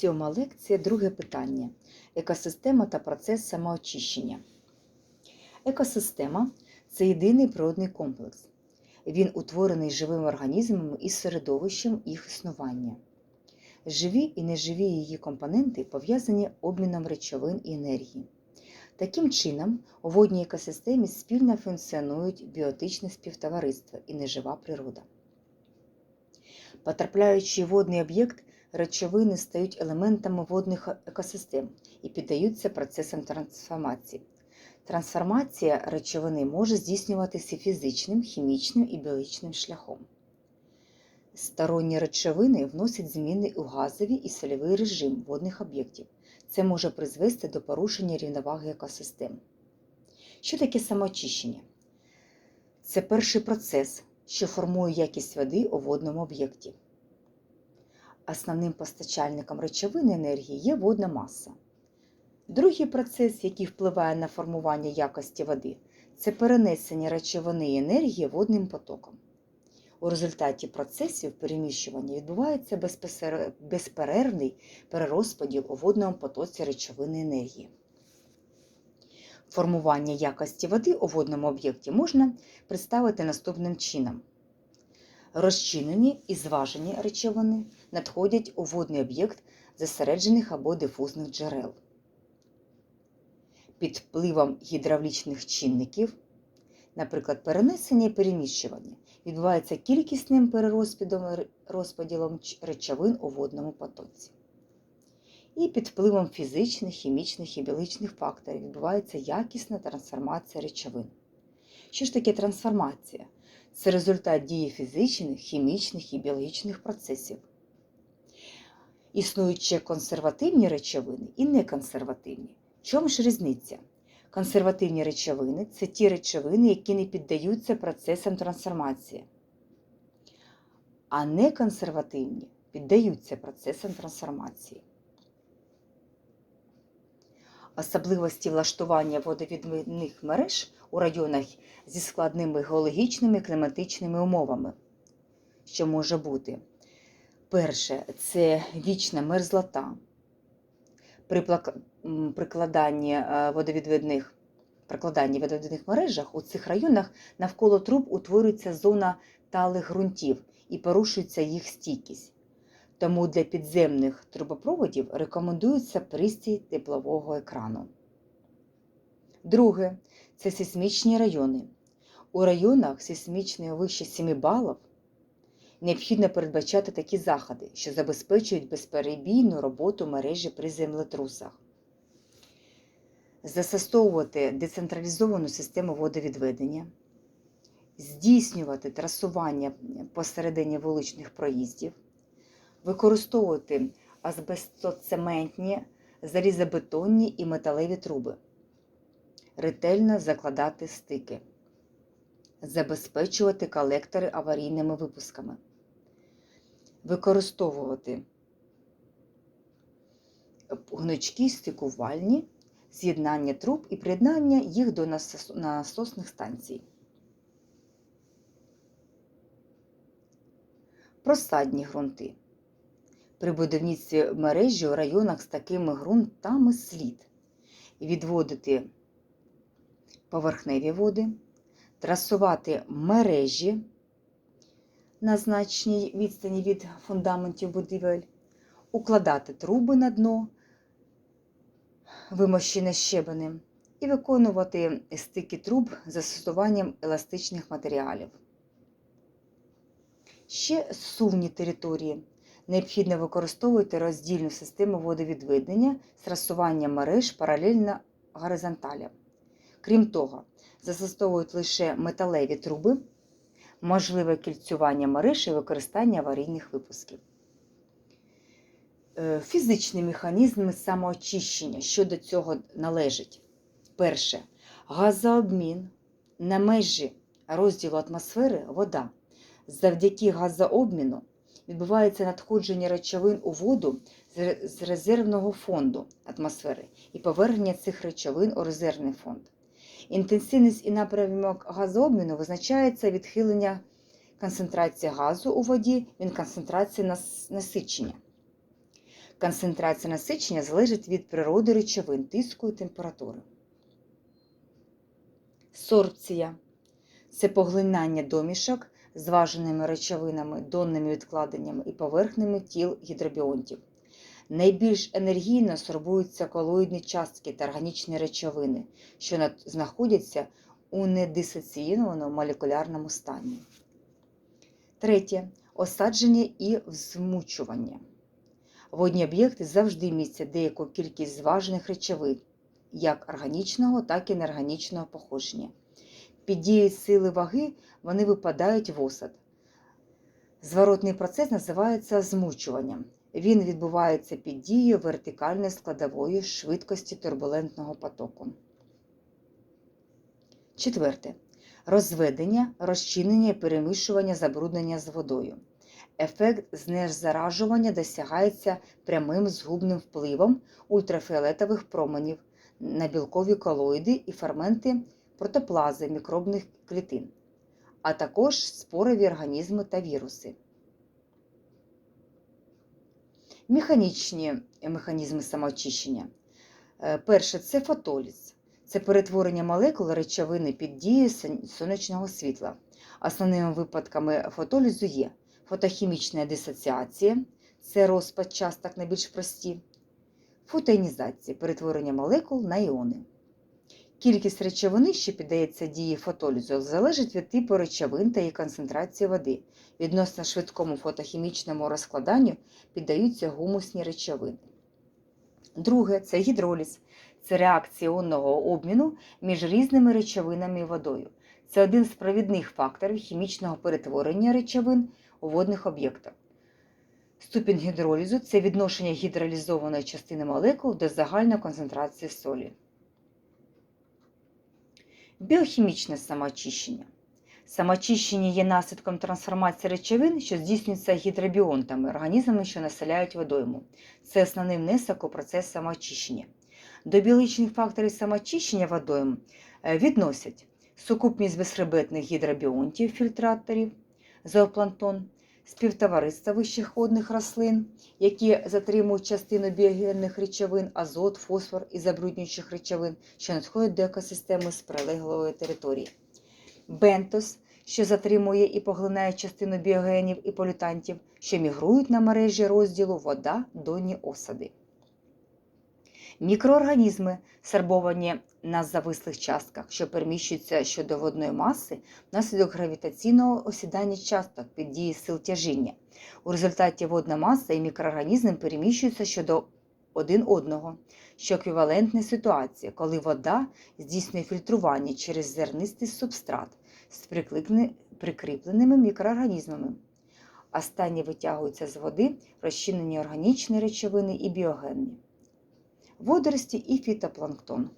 Сьома лекція, друге питання. Екосистема та процес самоочищення. Екосистема це єдиний природний комплекс. Він утворений живими організмами і середовищем їх існування. Живі і неживі її компоненти пов'язані обміном речовин і енергії. Таким чином, у водній екосистемі спільно функціонують біотичне співтовариство і нежива природа. Потрапляючи в водний об'єкт, речовини стають елементами водних екосистем і піддаються процесам трансформації. Трансформація речовини може здійснюватися фізичним, хімічним і біологічним шляхом. Сторонні речовини вносять зміни у газовий і сольовий режим водних об'єктів. Це може призвести до порушення рівноваги екосистем. Що таке самоочищення? Це перший процес, що формує якість води у водному об'єкті. Основним постачальником речовини енергії є водна маса. Другий процес, який впливає на формування якості води, це перенесення речовини і енергії водним потоком. У результаті процесів переміщування відбувається безперервний перерозподіл у водному потоці речовини енергії. Формування якості води у водному об'єкті можна представити наступним чином. Розчинені і зважені речовини надходять у водний об'єкт зосереджених або дифузних джерел. Під впливом гідравлічних чинників, наприклад, перенесення і переміщування, відбувається кількісним перерозподілом речовин у водному потоці. І під впливом фізичних, хімічних і біологічних факторів відбувається якісна трансформація речовин. Що ж таке трансформація? Це результат дії фізичних, хімічних і біологічних процесів. Існують ще консервативні речовини і неконсервативні. В чому ж різниця? Консервативні речовини це ті речовини, які не піддаються процесам трансформації. А неконсервативні піддаються процесам трансформації. Особливості влаштування водовідвідних мереж у районах зі складними геологічними кліматичними умовами. Що може бути? Перше, це вічна мерзлота. При прикладанні водовідвідних, прикладанні водовідвідних мережах у цих районах навколо труб утворюється зона талих ґрунтів і порушується їх стійкість. Тому для підземних трубопроводів рекомендується пристрій теплового екрану. Друге це сейсмічні райони. У районах сейсмічної вище 7 балів необхідно передбачати такі заходи, що забезпечують безперебійну роботу мережі при землетрусах. Застосовувати децентралізовану систему водовідведення, здійснювати трасування посередині вуличних проїздів, використовувати азбестоцементні, залізобетонні і металеві труби, ретельно закладати стики, забезпечувати колектори аварійними випусками, використовувати гнучкі стикувальні, з'єднання труб і приєднання їх до насосних станцій. Просадні ґрунти. При будівництві мережі у районах з такими ґрунтами слід відводити поверхневі води, трасувати мережі на значній відстані від фундаментів будівель, укладати труби на дно, вимощене щебенем, і виконувати стики труб застосуванням еластичних матеріалів. Ще сувні території. Необхідно використовувати роздільну систему водовідведення з трасуванням мереж паралельно горизонталям. Крім того, застосовують лише металеві труби, можливе кільцювання мереж і використання аварійних випусків. Фізичні механізми самоочищення, що до цього належить. Перше газообмін на межі розділу атмосфери вода. Завдяки газообміну відбувається надходження речовин у воду з резервного фонду атмосфери і повернення цих речовин у резервний фонд. Інтенсивність і напрямок газообміну визначається відхилення концентрації газу у воді від концентрації насичення. Концентрація насичення залежить від природи речовин, тиску і температури. Сорбція це поглинання домішок зваженими речовинами, донними відкладеннями і поверхнями тіл гідробіонтів. Найбільш енергійно сорбуються колоїдні частки та органічні речовини, що знаходяться у недисоцієнованому молекулярному стані. Третє. Осадження і взмучування. Водні об'єкти завжди містять деяку кількість зважених речовин, як органічного, так і неорганічного походження. Під дією сили ваги вони випадають в осад. Зворотний процес називається змучуванням. Він відбувається під дією вертикальної складової швидкості турбулентного потоку. Четверте. Розведення, розчинення і перемішування забруднення з водою. Ефект знезаражування досягається прямим згубним впливом ультрафіолетових променів на білкові колоїди і ферменти протоплази мікробних клітин, а також спорові організми та віруси. Механічні механізми самоочищення. Е, Перше це фотоліз. Це перетворення молекул речовини під дією сонячного світла. Основними випадками фотолізу є фотохімічна дисоціація, це розпад часток найбільш прості, фотоінізація перетворення молекул на іони. Кількість речовини, що піддається дії фотолізу, залежить від типу речовин та її концентрації води. Відносно швидкому фотохімічному розкладанню піддаються гумусні речовини. Друге це гідроліз. Це реакція іонного обміну між різними речовинами і водою. Це один з провідних факторів хімічного перетворення речовин у водних об'єктах. Ступінь гідролізу це відношення гідролізованої частини молекул до загальної концентрації солі. Біохімічне самоочищення. Самоочищення є наслідком трансформації речовин, що здійснюється гідробіонтами, організмами, що населяють водойму. Це основний внесок у процес самоочищення. До біологічних факторів самоочищення водойм е, відносять сукупність безхребетних гідробіонтів, фільтраторів, зоопланктон, співтовариства вищих водних рослин, які затримують частину біогенних речовин, азот, фосфор і забруднюючих речовин, що надходять до екосистеми з прилеглої території. Бентос, що затримує і поглинає частину біогенів і полютантів, що мігрують на мережі розділу вода, донні осади. Мікроорганізми, сарбовані на завислих частках, що переміщуються щодо водної маси внаслідок гравітаційного осідання часток під дією сил тяжіння. У результаті водна маса і мікроорганізм переміщуються щодо один одного, що еквівалентна ситуація, коли вода здійснює фільтрування через зернистий субстрат з прикріпленими мікроорганізмами. Останні витягуються з води розчинені органічні речовини і біогенні водорості і фітопланктон.